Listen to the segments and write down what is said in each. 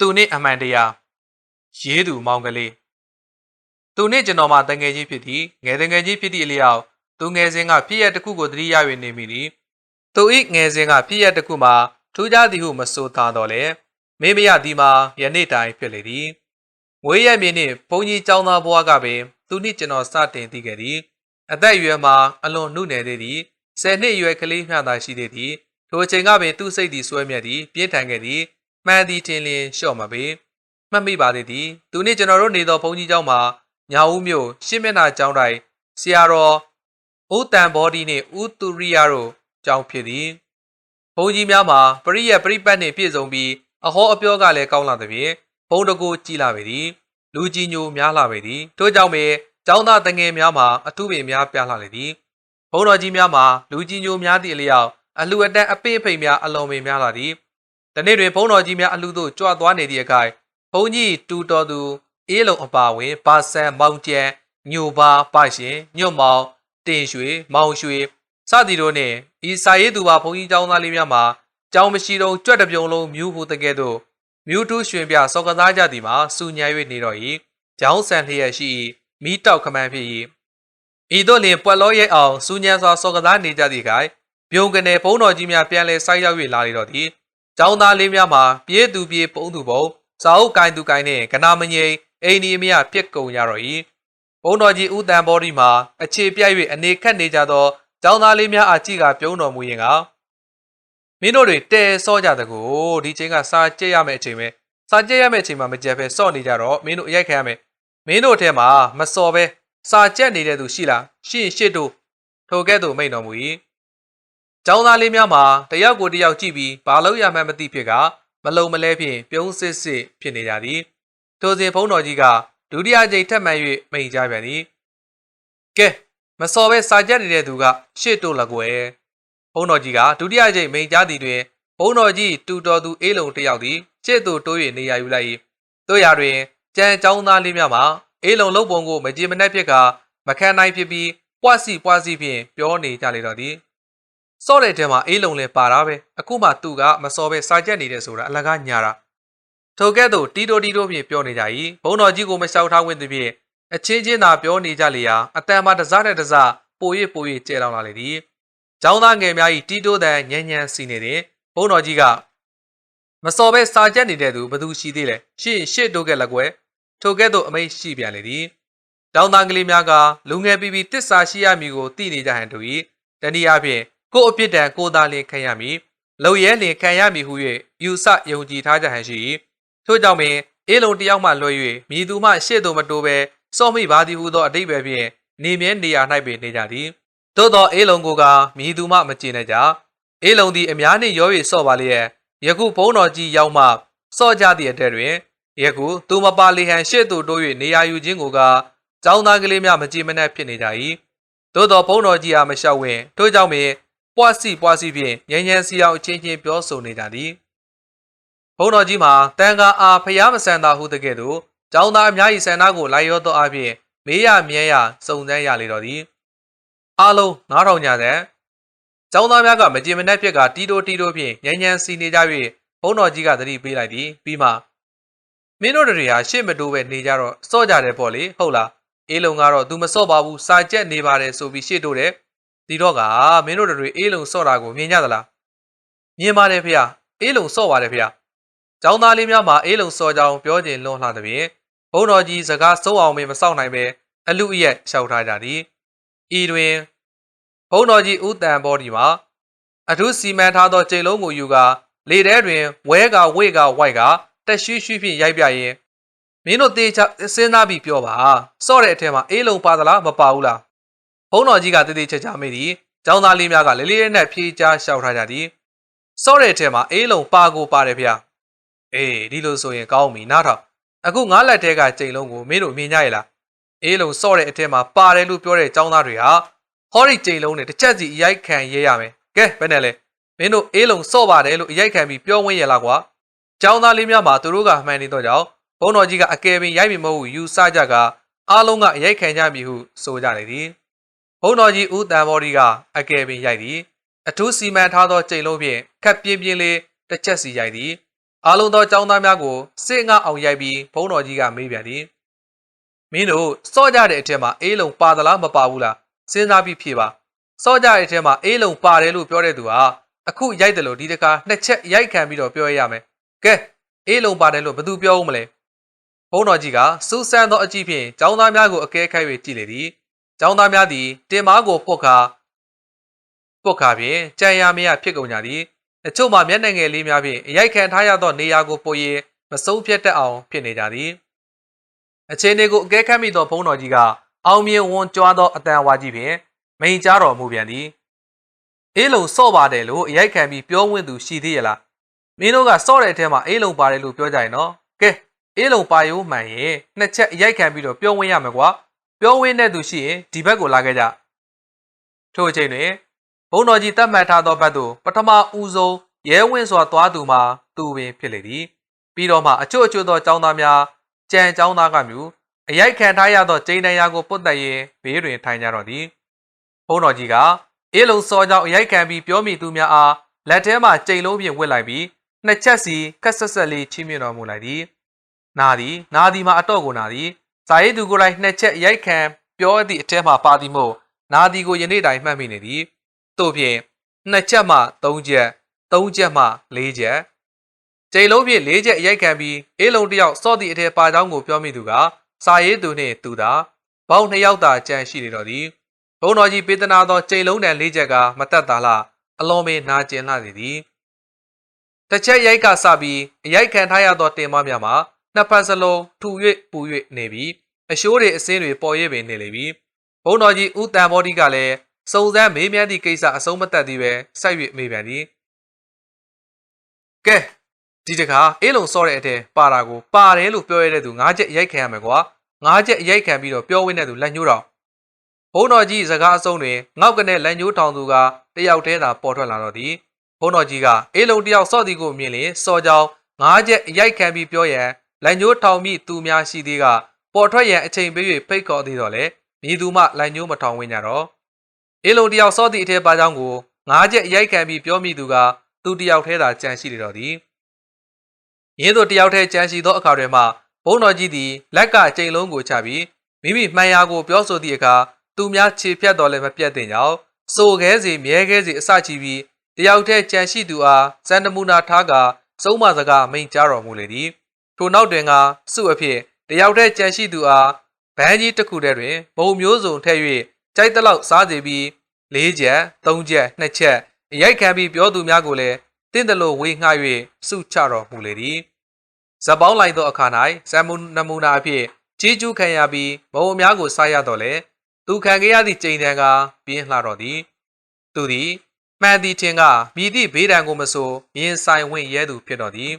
သူနှင့်အမှန်တရားရေးသူမောင်ကလေးသူနှင့်ကျွန်တော်မှတငယ်ချင်းဖြစ်သည်ငယ်တငယ်ချင်းဖြစ်သည့်အလျောက်သူငယ်စဉ်ကဖြစ်ရတစ်ခုကိုသတိရ၍နေမိသည်သူ၏ငယ်စဉ်ကဖြစ်ရတစ်ခုမှာထူးခြားသည်ဟုမဆိုသားတော့လေမင်းမရသည်မှာယနေ့တိုင်ဖြစ်လေသည်မွေးရမင်းနှင့်ဘုန်းကြီးကျောင်းသားဘဝကပင်သူနှင့်ကျွန်တော်စတင်သိခဲ့သည်အသက်အရွယ်မှာအလွန်နှုတ်နယ်သေးသည်ဆယ်နှစ်အရွယ်ကလေးမျှသာရှိသေးသည်ထိုအချိန်ကပင်သူ့စိတ်သည်ဆွဲမြက်သည်ပြင်းထန်ခဲ့သည် မှန်သည်ထင်လျင်လျှော့မပေမှတ်မိပါသေးသည်သူနှင့်ကျွန်တော်တို့နေသောဘုန်းကြီးကျောင်းမှာညာဦးမြို့ရှင်းမျက်နှာကျောင်းတိုင်ဆရာတော်ဦးတန်ဘော်ဒီနှင့်ဦးသူရိယတို့ကျောင်းဖြစ်သည်ဘုန်းကြီးများမှာပရိယတ်ပရိပတ်နှင့်ပြည့်စုံပြီးအဟောအပြောကလည်းကောင်းလာသဖြင့်ဘုံတကူကြီးလာပေသည်လူကြီးညိုများလာပေသည်ထို့ကြောင့်ပင်ကျောင်းသားတငယ်များမှာအထုပင်များပြားလာလေသည်ဘုံတော်ကြီးများမှာလူကြီးညိုများသည့်အလျောက်အလှူအတန်းအပိအဖိတ်များအလွန်ပင်များလာသည် တနေ့တွင်ဘုံတော်ကြီးများအလှူသို့ကြွသွားနေသည့်အခါဘုံကြီးတူတော်သူအေးလုံအပါဝင်ပါဆန်မောင်ကျန်ညိုပါပါရှင်ညွတ်မောင်တင်ရွှေမောင်ရွှေစသည်တို့နှင့်ဤစာရေးသူပါဘုံကြီးကျောင်းသားလေးများမှာကျောင်းမရှိတော့ကြွက်တစ်ပြုံလုံးမြူးဟူတကဲ့သို့မြူးတူးရွှင်ပြစောကစားကြသည်မှာစူညံ၍နေတော့၏ကျောင်းဆန်လျက်ရှိ၏မိတောက်ခမန်းဖြစ်၏ဤသို့လင်ပွက်လောရဲ့အောင်စူညံစွာစောကစားနေကြသည့်ခိုင်ပြုံးကနေဘုံတော်ကြီးများပြန်လဲဆိုက်ရောက်၍လာလေတော့သည် ကျောင်းသားလေးများမှာပြေးသူပြေးပုံသူပုံစာအုပ်ကိုင်းသူကိုင်းနှင့်ကနာမငိမ့်အိမ်ဒီအမရပြက်ကုန်ကြတော့၏ဘုံတော်ကြီးဦးတန်ဘော်ဒီမှာအခြေပြတ်၍အနေခတ်နေကြသောကျောင်းသားလေးများအားကြည့်ကပြုံးတော်မူရင်ကမင်းတို့တွေတဲစောကြတကူဒီချိန်ကစာကြက်ရမယ့်အချိန်ပဲစာကြက်ရမယ့်အချိန်မှာမကြက်ပဲစော့နေကြတော့မင်းတို့အရိုက်ခံရမယ်မင်းတို့ထဲမှာမစော်ပဲစာကြက်နေတဲ့သူရှိလားရှိရင်ရှစ်တို့ထိုကဲ့သို့မိန်တော်မူ၏ ကျောင်းသားလေးများမှာတယောက်ကိုတယောက်ကြည့်ပြီးဘာလို့ရမှန်းမသိဖြစ်ကမလုံမလဲဖြင့်ပြုံးစစ်စစ်ဖြစ်နေကြသည်ထိုစဉ်ဘုန်းတော်ကြီးကဒုတိယကြိမ်ထပ်မံ၍မိန်ကြပြန်သည်ကဲမစော်ပဲစာကြက်နေတဲ့သူကရှစ်တို့လကွယ်ဘုန်းတော်ကြီးကဒုတိယကြိမ်မိန်ကြသည်တွင်ဘုန်းတော်ကြီးတူတော်သူအေးလုံတယောက်သည်ရှစ်တို့တိုး၍နေရာယူလိုက်၏တို့ရာတွင်ကြံကျောင်းသားလေးများမှာအေးလုံလုံပုံကိုမကြည်မနှက်ဖြစ်ကမခံနိုင်ဖြစ်ပြီးပွားစီပွားစီဖြင့်ပြောနေကြလေတော့သည် စော့တဲ့ထဲမှာအေးလုံလည်းပါတာပဲအခုမှသူကမစော်ပဲစာကြက်နေတယ်ဆိုတာအလကားညာတာထိုကဲ့သို့တီတိုတီတိုဖြင့်ပြောနေကြ၏ဘုံတော်ကြီးကိုမလျှောက်ထားဝင်သည်ဖြင့်အချင်းချင်းသာပြောနေကြလေရာအတန်မှတစားတဲ့တစားပို၍ပို၍ကျဲလောင်လာလေသည်။ကျောင်းသားငယ်များ၏တီတိုတန်ညံ့ညံ့စီနေသည်ဘုံတော်ကြီးကမစော်ပဲစာကြက်နေတဲ့သူဘသူရှိသေးလဲရှေ့ရှေ့တိုးကဲလက်ကွယ်ထိုကဲ့သို့အမိတ်ရှိပြန်လေသည်။တောင်းသားကလေးများကလူငယ်ပြီးပြီးတစ္ဆာရှိရမည်ကိုသိနေကြဟန်တူ၏တနည်းအားဖြင့် ကို့အပြစ်ဒဏ်ကိုသာလင်ခံရမည်လုံရဲလင်ခံရမည်ဟု၍ယူဆယုံကြည်ထားကြဟန်ရှိ၏ထို့ကြောင့်ပင်အေးလုံတယောက်မှလွှဲ၍မြည်သူမှရှေ့သို့မတိုးပဲစော့မိပါသည်ဟုသောအတိတ်ပဲဖြင့်နေမြဲနေရာ၌ပင်နေကြသည်သို့သောအေးလုံကိုကမြည်သူမှမကျေနပ်ကြအေးလုံသည်အများနှင့်ရော၍စော့ပါလျက်ယခုဘုံတော်ကြီးရောက်မှစော့ကြသည့်အတဲ့တွင်ယခုသူမပါလီဟန်ရှေ့သို့တိုး၍နေရာယူခြင်းကိုကကျောင်းသားကလေးများမကြည်မနှက်ဖြစ်နေကြ၏သို့သောဘုံတော်ကြီးအားမလျှောက်ဝင်ထို့ကြောင့်ပင် ပွားစီပွားစီဖြင့်ညဉ့်ညံစီအောင်အချင်းချင်းပြောဆိုနေကြသည်ဘုံတော်ကြီးမှာတန်ခါအားဖျားမဆန်သာဟုတကဲ့သို့ကျောင်းသားအများ၏ဆန္ဒကိုလိုက်ရောသောအဖြစ်မေးရမြဲရစုံစမ်းရလေတော်သည်အားလုံးနားထောင်ကြတဲ့ကျောင်းသားများကမကြင်မနှက်ဖြစ်ကတီတိုတီတိုဖြင့်ညဉ့်ညံစီနေကြ၍ဘုံတော်ကြီးကသတိပေးလိုက်သည်ပြီးမှမင်းတို့တွေဟာရှေ့မတိုးပဲနေကြတော့စော့ကြတယ်ပေါ့လေဟုတ်လားအေးလုံကတော့ तू မစော့ပါဘူးစာကြက်နေပါတယ်ဆိုပြီးရှေ့တိုးတယ် ဒီတော့ကမင်းတို့တွေအေးလုံစော့တာကိုမြင်ကြသလားမြင်ပါတယ်ဖေ။အေးလုံစော့ပါတယ်ဖေ။ကျောင်းသားလေးများမှာအေးလုံစော့ကြောင်းပြောခြင်းလွန်လှသဖြင့်ဘုံတော်ကြီးစကားစိုးအောင်မစောင့်နိုင်ပဲအလူအယက်လျှောက်ထားကြသည်။ဤတွင်ဘုံတော်ကြီးဦးတန်ဘောဒီမှာအထူးစီမံထားသောချိန်လုံးကိုယူကာလေထဲတွင်ဝဲကဝေကဝိုက်ကတက်ရှိရှိဖြင့်ရိုက်ပြရင်မင်းတို့တေချစဉ်းစားပြီးပြောပါစော့တဲ့အထက်မှာအေးလုံပါသလားမပါဘူးလား ဘုံတော်ကြီးကတေးသေးချာချာမေးသည်ကျောင်းသားလေးများကလေးလေးနဲ့ဖြေးချလျှောက်ထားကြသည်စော့တဲ့အထက်မှာအေးလုံပါကိုပါတယ်ဗျာအေးဒီလိုဆိုရင်ကောင်းပြီနားထောင်အခုငါးလက်ထဲကချိန်လုံးကိုမင်းတို့မြင်ကြရလားအေးလုံစော့တဲ့အထက်မှာပါတယ်လို့ပြောတဲ့ကျောင်းသားတွေဟာဟောဒီချိန်လုံးနဲ့တစ်ချက်စီအရိုက်ခံရဲရမယ်ကဲဘယ်နဲ့လဲမင်းတို့အေးလုံစော့ပါတယ်လို့အရိုက်ခံပြီးပြောဝင်ရလားကွာကျောင်းသားလေးများမှာသူတို့ကမှန်နေတော့ကြောင့်ဘုံတော်ကြီးကအကယ်ပင်ရိုက်မိမဟုတ်ယူဆကြကအားလုံးကအရိုက်ခံကြမည်ဟုဆိုကြလေသည် ဘုံတော်ကြီးဦးတန်ဘော်ဒီကအကယ်ပင်ရိုက်သည်အထူးစီမံထားသောကြိမ်လုံးဖြင့်ခက်ပြင်းပြင်းလေးတစ်ချက်စီရိုက်သည်အားလုံးသောចောင်းသားများကိုစစ်ငါအောင်ရိုက်ပြီးဘုန်းတော်ကြီးကမေးပြန်သည်မင်းတို့စော့ကြတဲ့အထက်မှာအေးလုံးပါသလားမပါဘူးလားစဉ်းစားပြီးဖြေပါစော့ကြတဲ့အထက်မှာအေးလုံးပါတယ်လို့ပြောတဲ့သူဟာအခုရိုက်တယ်လို့ဒီတခါနှစ်ချက်ရိုက်ခံပြီးတော့ပြောရရမယ်ကဲအေးလုံးပါတယ်လို့ဘယ်သူပြောဦးမလဲဘုန်းတော်ကြီးကစူးစမ်းသောအကြည့်ဖြင့်ចောင်းသားများကိုအကဲခတ်၍ကြည့်လေသည် ចောင်းသားများသည်တင်မားကိုပုတ်ခါပုတ်ခါဖြင့်ကြံရမရဖြစ်ကုန်ကြသည်အချို့မှာမျက်နှာငယ်လေးများဖြင့်အရိုက်ခံထားရသောနေရာကိုပို၍မဆုံးဖြတ်တတ်အောင်ဖြစ်နေကြသည်အချိန်တွေကိုအကဲခတ်မိသောဘုန်းတော်ကြီးကအောင်မြင်ဝန်ကြွားသောအတန်အဝါကြီးဖြင့်မိန်ကြားတော်မူပြန်သည်အေးလုံစော့ပါတယ်လို့အရိုက်ခံပြီးပြောဝင်သူရှိသေးရလားမင်းတို့ကစော့တဲ့အထက်မှာအေးလုံပါတယ်လို့ပြောကြရင်နော်ကဲအေးလုံပါရိုးမှန်ရင်နှစ်ချက်အရိုက်ခံပြီးတော့ပြောဝင်ရမယ်ကွာ ပြောဝင်တဲ့သူရှိရင်ဒီဘက်ကိုလာခဲ့ကြထို့အချိန်တွင်ဘုန်းတော်ကြီးတတ်မှတ်ထားသောဘက်သို့ပထမဦးဆုံးရဲဝင်းစွာသွားသူမှာသူပင်ဖြစ်လေသည်ပြီးတော့မှအချို့အချို့သောចောင်းသားများကြံចောင်းသားကမျိုးအရိုက်ခံထားရသောကျိန်းတရားကိုပုတ်တက်ရင်ဘေးတွင်ထိုင်ကြတော့သည်ဘုန်းတော်ကြီးကအေးလုံးစောကြောင့်အရိုက်ခံပြီးပြောမိသူများအားလက်ထဲမှကြိမ်လုံးဖြင့်ဝစ်လိုက်ပြီးနှစ်ချက်စီခက်ဆက်ဆက်လေးချီးမြှင့်တော်မူလိုက်သည်နာသည်နာသည်မှာအတော့ကိုနာသည် ဇာယေသူကိုယ်တိုင်နှစ်ချက်အရိုက်ခံပြောသည့်အထက်မှပါသည်မို့နာသည်ကိုယနေ့တိုင်မှတ်မိနေသည်တို့ဖြင့်နှစ်ချက်မှသုံးချက်သုံးချက်မှလေးချက်ကျိန်လုံးဖြင့်လေးချက်အရိုက်ခံပြီးအေးလုံးတစ်ယောက်စော့သည့်အထက်ပါချောင်းကိုပြောမိသူကစာရေးသူနှင့်သူသာဘောင်းနှစ်ယောက်သာကြံရှိနေတော်သည်ဘုံတော်ကြီးပေးသနာသောကျိန်လုံးတန်လေးချက်ကမတက်တာလားအလွန်ပင်နာကျင်လာနေသည်တစ်ချက်ရိုက်ကစပြီးအရိုက်ခံထားရသောတင်မများမှာ နှစ်ဖက်စလုံးထူ၍ပူ၍နေပြီးအရှိုးတွေအစင်းတွေပေါ်ရပင်နေလေပြီဘုံတော်ကြီးဦးတန်ဘောဒီကလည်းစုံစမ်းမေးမြန်းသည့်ကိစ္စအဆုံးမသက်သေးပဲစိုက်၍မေးပြန်သည်ကဲဒီတခါအေးလုံစော့တဲ့အထဲပါတာကိုပါတယ်လို့ပြောရတဲ့သူငါးချက်ရိုက်ခံရမယ်ကွာငါးချက်ရိုက်ခံပြီးတော့ပြောဝင်းတဲ့သူလက်ညှိုးတော်ဘုံတော်ကြီးစကားအဆုံးတွင်ငေါက်ကနေလက်ညှိုးထောင်သူကတယောက်တည်းသာပေါ်ထွက်လာတော့သည်ဘုံတော်ကြီးကအေးလုံတယောက်စော့သည်ကိုမြင်လျင်စော်ကြောင်ငါးချက်ရိုက်ခံပြီးပြောရန် လက်ညှိုးထောင်မိသူများရှိသေးကပေါ်ထွက်ရန်အချိန်ပေး၍ဖိတ်ခေါ်သေးတော့လေမြည်သူမှလက်ညှိုးမထောင်ဝင်းကြတော့အေးလုံတယောက်စော့သည့်အထက်ပါကြောင်းကိုငါးချက်ရိုက်ခံပြီးပြောမိသူကသူတယောက်တည်းသာကြံရှိနေတော့သည်ရင်းသူတယောက်တည်းကြံရှိသောအခါတွင်မှဘုံတော်ကြီးသည်လက်ကကျိန်လုံးကိုချပြီးမိမိမှန်ရာကိုပြောဆိုသည့်အခါသူများခြေဖြတ်တော်လည်းမပြတ်တင်ကြောင်းစိုးခဲစီမြဲခဲစီအစချီပြီးတယောက်တည်းကြံရှိသူအားစံနမူနာထားကစုံမစကားမိန်ကြားတော်မူလေသည် ထိုနောက်တွင်ကစုအဖြစ်တယောက်တည်းကြံရှိသူအားဘန်းကြီးတစ်ခုတည်းတွင်ဘုံမျိုးစုံထည့်၍ကြိုက်တလောက်စားစီပြီး၄ချက်၃ချက်၂ချက်အရိုက်ခံပြီးပြောသူများကိုလည်းတင့်တယ်လို့ဝေငှ၍စုချတော်မူလေသည်ဇပေါင်းလိုက်သောအခါ၌ဇမုန်နမူနာအဖြစ်ကြီးကျူးခံရပြီးဘုံအများကိုစားရတော့လေသူခံခဲ့ရသည့်ကြိမ်တန်ကပြင်းလှတော့သည်သူသည်မှန်သည်ထင်ကမြည်သည့်ဘေးဒဏ်ကိုမဆိုရင်ဆိုင်ဝင်ရဲသူဖြစ်တော်သည်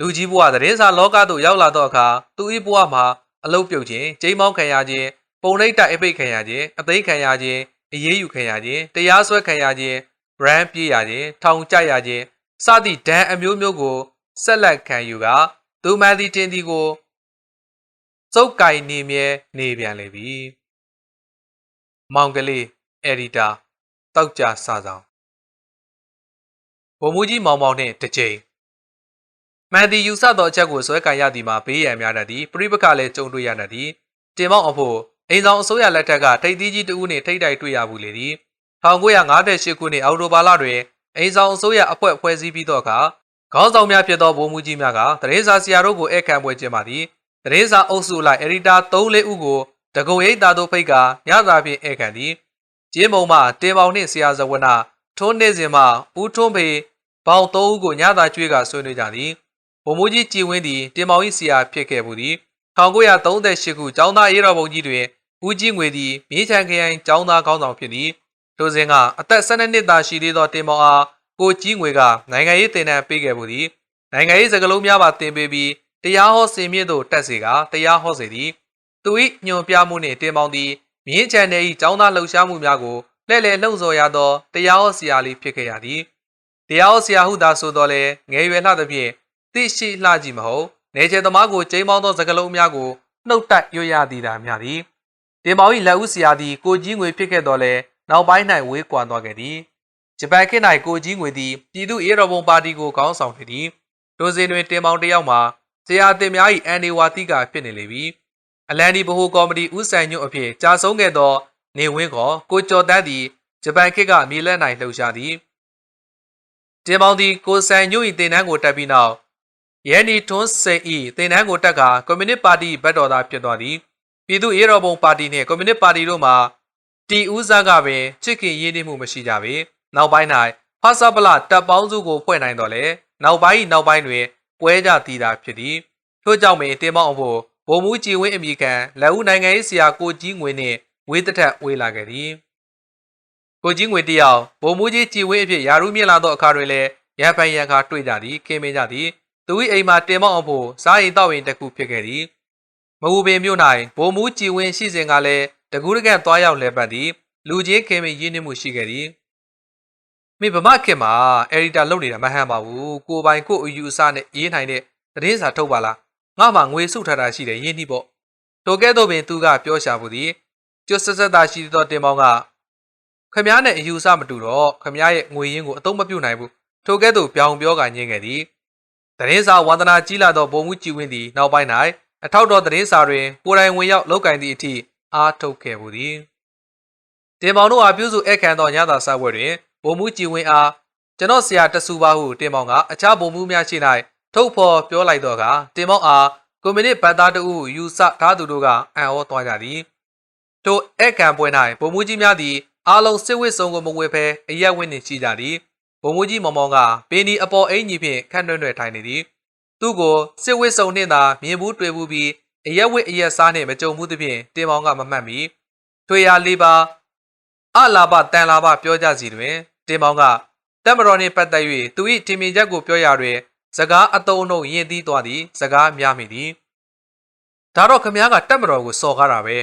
လူကြီးဘဝသတင်းစာလောကသို့ရောက်လာသောအခါသူ၏ဘဝမှာအလုတ်ပြုတ်ခြင်းကျိမ်းမောင်းခံရခြင်းပုံနှိပ်တိုက်အပိတ်ခံရခြင်းအသိခံရခြင်းအရေးယူခံရခြင်းတရားစွဲခံရခြင်း brand ပြေးရခြင်းထောင်ကျရခြင်းစသည့်ဒဏ်အမျိုးမျိုးကိုဆက်လက်ခံယူကသူမန်သည်တင်သည်ကိုစုပ်ကင်နေမြဲနေပြန်လေပြီမောင်ကလေးအက်ဒီတာတောက်ကြစဆောင်ဗိုလ်မှူးကြီးမောင်မောင်နှင့်တစ်ချိန် မန်ဒီယူဆသောအချက်ကိုဆွဲကင်ရသည်မှာဘေးရန်များတတ်သည်ပြိပခလည်းကြုံတွေ့ရတတ်သည်တင်မောင်အဖို့အိမ်ဆောင်အစိုးရလက်ထက်ကထိတ်သီးကြီးတဦးနှင့်ထိတ်တိုက်တွေ့ရဘူးလေသည်1958ခုနှစ်အောက်တိုဘာလတွင်အိမ်ဆောင်အစိုးရအဖွဲ့ဖွဲ့စည်းပြီးသောအခါခေါင်းဆောင်များဖြစ်သောဗိုလ်မှူးကြီးများကတရေစာဆရာတို့ကိုဧည့်ခံပွဲကျင်းပသည်တရေစာအုပ်စုလိုက်အရီတာ3-4ဦးကိုတကုံရိပ်သားတို့ဖိတ်ကညစာဖြင့်ဧည့်ခံသည်ကျင်းမုံမှတင်ပေါင်နှင့်ဆရာဇဝနာထွန်းနေစဉ်မှဦးထွန်းဖေဘောင်3ဦးကိုညစာကျွေးကဆွေးနွေးကြသည် ဗိုလ်မှူးကြီးကြည်ဝင်းသည်တင်ပေါင်၏ဆရာဖြစ်ခဲ့မှုသည်1938ခုကျောင်းသားရေးတော်ပုံကြီးတွင်ဦးကြီးငွေသည်မြေချန်ခရိုင်ကျောင်းသားကောင်းဆောင်ဖြစ်သည်ထိုစဉ်ကအသက်12နှစ်သာရှိသေးသောတင်မောင်အားကိုကြီးငွေကနိုင်ငံရေးတင်နန်းပေးခဲ့မှုသည်နိုင်ငံရေးစကားလုံးများပါတင်ပေးပြီးတရားဟောစင်မြင့်သို့တက်စေကတရားဟောစေသည်သူ၏ညွန်ပြမှုနှင့်တင်မောင်သည်မြင်းချန်နယ်၏ကျောင်းသားလှုပ်ရှားမှုများကိုလှည့်လည်လှုံ့ဆော်ရသောတရားဟောဆရာလေးဖြစ်ခဲ့ရသည်တရားဟောဆရာဟုသာဆိုတော်လဲငယ်ရွယ်လှသဖြင့် သိရှိလှကြည့်မဟုတ်နေချေသမားကိုကျိမ်းပေါင်းသောစကားလုံးများကိုနှုတ်တက်ရွရသည်သာများသည်တင်မောင်၏လက်ဦးဆရာသည်ကိုကြီးငွေဖြစ်ခဲ့တော်လဲနောက်ပိုင်း၌ဝေးကွာသွားခဲ့သည်ဂျပန်ခေတ်၌ကိုကြီးငွေသည်ပြည်သူ့အေရော်ဘုံပါတီကိုခေါင်းဆောင်ခဲ့သည်တိုစဉ်တွင်တင်မောင်တစ်ယောက်မှာဆရာအသင်များ၏အန်ဒီဝါတိကဖြစ်နေလေပြီအလန်ဒီဗဟိုကော်မတီဦးဆိုင်ညွတ်အဖြစ်ကြာဆုံးခဲ့သောနေဝင်းခေါ်ကိုကျော်တန်းသည်ဂျပန်ခေတ်ကမြေလက်နိုင်လှုပ်ရှားသည်တင်မောင်သည်ကိုဆိုင်ညွတ်၏တင်တန်းကိုတက်ပြီးနောက် ရဲနီထွန်းစိန်၏တင်တန်းကိုတက်ကကွန်မြူနစ်ပါတီဘက်တော်သားဖြစ်သွားသည်ပြည်သူ့ရေးတော်ပုံပါတီနှင့်ကွန်မြူနစ်ပါတီတို့မှာတီဦးစားကပင်ချစ်ခင်ရင်းနှီးမှုမရှိကြပေနောက်ပိုင်း၌ဖဆပလတပ်ပေါင်းစုကိုဖွဲ့နိုင်တော့လေနောက်ပိုင်း၏နောက်ပိုင်းတွင်ပွဲကြတည်တာဖြစ်သည်ထို့ကြောင့်ပင်တင်မောင်အဖို့ဗိုလ်မှူးကြည်ဝင်းအမိခံလက်ဦးနိုင်ငံရေးဆရာကိုကြီးငွေနှင့်ဝေးတထက်ဝေးလာခဲ့သည်ကိုကြီးငွေတယောက်ဗိုလ်မှူးကြီးကြည်ဝင်းအဖြစ်ယာရုမြင့်လာသောအခါတွင်လည်းရန်ပိုင်ရန်ခါတွေ့ကြသည်ခင်မင်းကြသည် သူ၏အိမ်မှာတင်မောင်အဖို့စားရင်တောက်ရင်တစ်ခုဖြစ်ခဲ့သည်မဟုတ်ပင်မြို့၌ဗိုလ်မှူးကြည်ဝင်းရှိစဉ်ကလည်းတကူးတကန့်သွားရောက်လဲပတ်သည်လူချင်းခင်မင်းရင်းနှီးမှုရှိခဲ့သည်မိဗမခင်မှာအရီတာလုပ်နေတာမဟန်ပါဘူးကိုပိုင်ကိုအယူအဆနဲ့ရေးနိုင်တဲ့သတင်းစာထုတ်ပါလားငါမှငွေစုထားတာရှိတယ်ရင်းနှီးပေါ့တိုကဲ့သို့ပင်သူကပြောရှာမှုသည်ကျွတ်ဆက်ဆက်သာရှိသောတင်မောင်ကခမားနဲ့အယူအဆမတူတော့ခမားရဲ့ငွေရင်းကိုအသုံးမပြုနိုင်ဘူးထိုကဲ့သို့ပြောင်ပြောကညင်းခဲ့သည် သတင်းစာဝန္ဒနာကြီးလာသောဗိုလ်မှူးကြည်ဝင်းသည်နောက်ပိုင်း၌အထောက်တော်သတင်းစာတွင်ကိုယ်တိုင်ဝင်ရောက်လောက်ကင်သည့်အထိအားထုတ်ခဲ့မှုသည်တင်မောင်တို့အားပြုစုဧကန်သောညသာစာပွဲတွင်ဗိုလ်မှူးကြည်ဝင်းအားကျွန်တော်ဆရာတဆူပါဟုတင်မောင်ကအခြားဗိုလ်မှူးများရှိ၌ထုတ်ဖော်ပြောလိုက်တော့ကတင်မောင်အားကွန်မြူနစ်ဗတ်သားတို့ယူဆထားသူတို့ကအံ့ဩသွားကြသည်ထိုဧကန်ပွဲ၌ဗိုလ်မှူးကြီးများသည်အားလုံးစစ်ဝစ်စုံကိုမဝေဖဲအရက်ဝင်းနှင့်ရှိကြသည် ဗိုလ်မှူးကြီးမောင်မောင်ကပင်ဒီအပေါ်အင်ကြီးဖြင့်ခန့်တွန့်တွင်ထိုင်နေသည်သူ့ကိုစစ်ဝစ်စုံနှင့်သာမြင်ဘူးတွေ့ဘူးပြီးအရက်ဝစ်အရက်စားနှင့်မကြုံဘူးသဖြင့်တင်မောင်ကမမှတ်မီထွေရလေးပါအလာဘတန်လာဘပြောကြစီတွင်တင်မောင်ကတက်မတော်နှင့်ပတ်သက်၍သူ၏ထင်မြင်ချက်ကိုပြောရတွင်စကားအတုံးနှုတ်ယဉ်သီးသွားသည်စကားများမိသည်ဒါတော့ခမည်းကတက်မတော်ကိုစော်ကားတာပဲ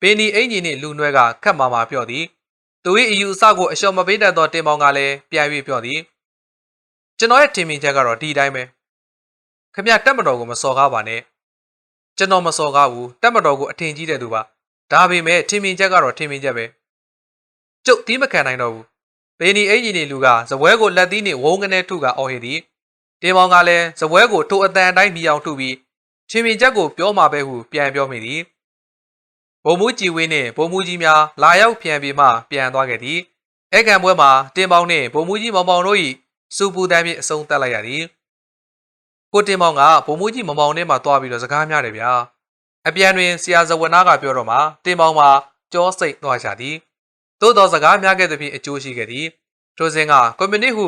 ပင်ဒီအင်ဂျင်နှင့်လူနွဲကခတ်မာမာပြော့သည် သူ၏အယူအဆကိုအလျှော်မပေးတတ်သောတင်မောင်ကလည်းပြန်၍ပြောသည်ကျွန်တော်ရဲ့ထင်မြင်ချက်ကတော့ဒီတိုင်းပဲခမည်းတက်မတော်ကိုမစော်ကားပါနဲ့ကျွန်တော်မစော်ကားဘူးတက်မတော်ကိုအထင်ကြီးတဲ့သူပါဒါပေမဲ့ထင်မြင်ချက်ကတော့ထင်မြင်ချက်ပဲကျုပ်တီးမခံနိုင်တော့ဘူးပင်ဒီအင်ဂျင်နှင့်လူကဇပွဲကိုလက်သီးနှင့်ဝုန်းကနေထုကအော်ဟစ်သည်တင်မောင်ကလည်းဇပွဲကိုထိုအတန်တိုင်းမြည်အောင်ထုပြီးချင်းမြင်ချက်ကိုပြောမှာပဲဟုပြန်ပြောမိသည် ဗိုလ်မှူးကြည်ဝင်းနှင့်ဗိုလ်မှူးကြီးများလာရောက်ပြန်ပြီးမှပြန်သွားခဲ့သည်အဲကံပွဲမှာတင်ပေါင်းနှင့်ဗိုလ်မှူးကြီးမောင်မောင်တို့၏စူပူတန်းဖြင့်အဆုံးသတ်လိုက်ရသည်ကိုတင်မောင်ကဗိုလ်မှူးကြီးမောင်မောင်နဲ့မှသွားပြီးတော့စကားများတယ်ဗျာအပြန်တွင်ဆရာဇဝနာကပြောတော့မှတင်ပေါင်းမှာကြောစိတ်သွားချသည်သို့တော်စကားများခဲ့သဖြင့်အကျိုးရှိခဲ့သည်ထိုစဉ်ကကွန်မြူနစ်ဟု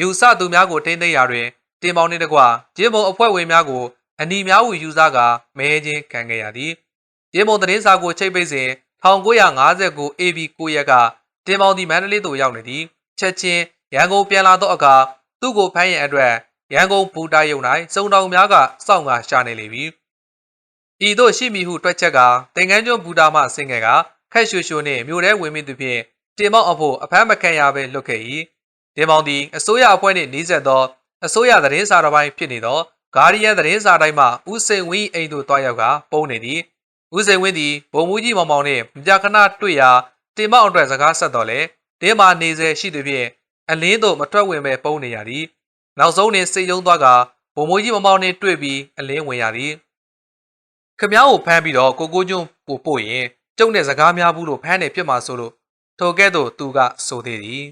ယူဆသူများကိုထိမ့်သိမ်းရာတွင်တင်ပေါင်းနှင့်တကွဂျင်းမုံအဖွဲ့ဝင်များကိုအနီများဟုယူဆကမဲချင်းခံခဲ့ရသည် ဂျင်းမုံသတင်းစာကိုချိတ်ပိတ်စဉ်1959 AB 9ရက်ကတင်ပေါင်းသည်မန္တလေးသို့ရောက်နေသည်ချက်ချင်းရန်ကုန်ပြန်လာသောအခါသူ့ကိုဖမ်းရန်အတွက်ရန်ကုန်ဘူတာယုံ၌စုံတောင်များကစောင့်ငါရှာနေလေပြီဤသို့ရှိမည်ဟုတွက်ချက်ကတင်ကန်းကျွန်းဘူတာမှဆင်းခဲ့ကခက်ရှူရှူနှင့်မြို့ထဲဝင်မိသူဖြင့်တင်မောက်အဖို့အဖမ်းမခံရဘဲလွတ်ခဲ့၏တင်မောင်သည်အစိုးရအဖွဲ့နှင့်နှီးဆက်သောအစိုးရသတင်းစာတော်ပိုင်းဖြစ်နေသောဂါရီယန်သတင်းစာတိုင်းမှဦးစိန်ဝင်းအိမ်သို့တွားရောက်ကပုံနေသည် ဦးစိန်ဝင်းသည်ဗိုလ်မှူးကြီးမောင်မောင်နှင့်မပြခဏတွေ့ရာတင်မောက်အတွက်စကားဆက်တော်လဲတင်းမာနေစေရှိသည်ဖြင့်အလင်းသို့မထွက်ဝင်ပဲပုံနေရသည်နောက်ဆုံးတွင်စိတ်ယုံသွားကဗိုလ်မှူးကြီးမောင်မောင်နှင့်တွေ့ပြီးအလင်းဝင်ရသည်ခမ ्या ကိုဖမ်းပြီးတော့ကိုကိုကျွန်းကိုပို့ရင်ကျုံတဲ့စကားများဘူးလို့ဖမ်းနေဖြစ်မှာဆိုလို့ထိုကဲ့သို့သူကဆိုသေးသည်